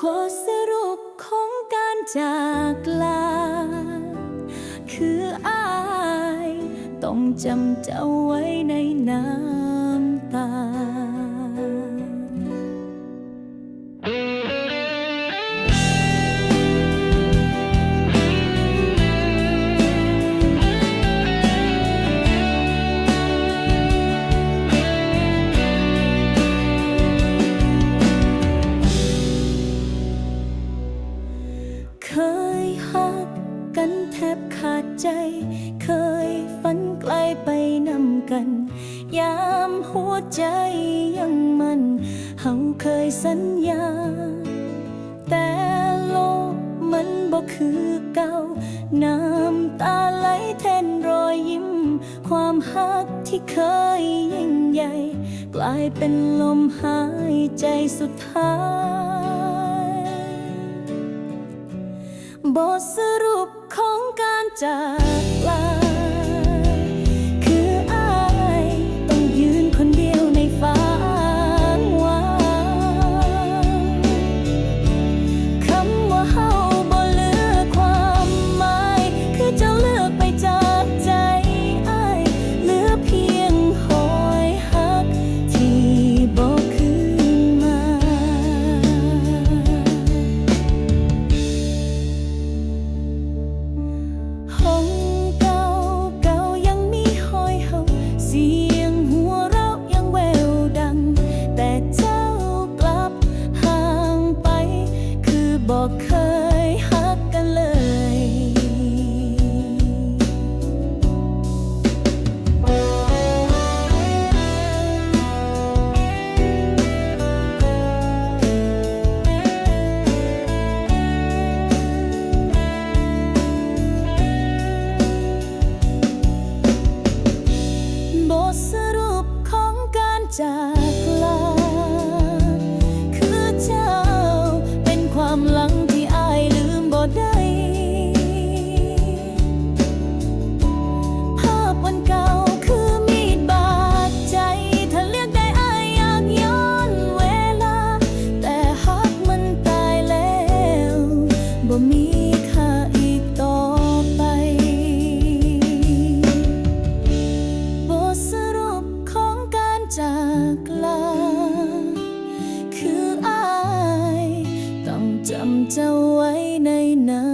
ข้อสรุปของการจากลา คืออาย ต้องจำเจ้าไว้ในน้ำ เคยหักกันแทบขาดใจ เคยฝันไกลไปนำกัน ยามหัวใจยังมันเฮาเคยสัญญา แต่โลกมันบ่คือเก่า น้ำตาไหลแทนรอยยิ้ม ความหักที่เคยยิ่งใหญ่ กลายเป็นลมหายใจสุดท้าย บทสรุปของการจาก จากลา คืออาย ต้องจำเจ้าไว้ในนา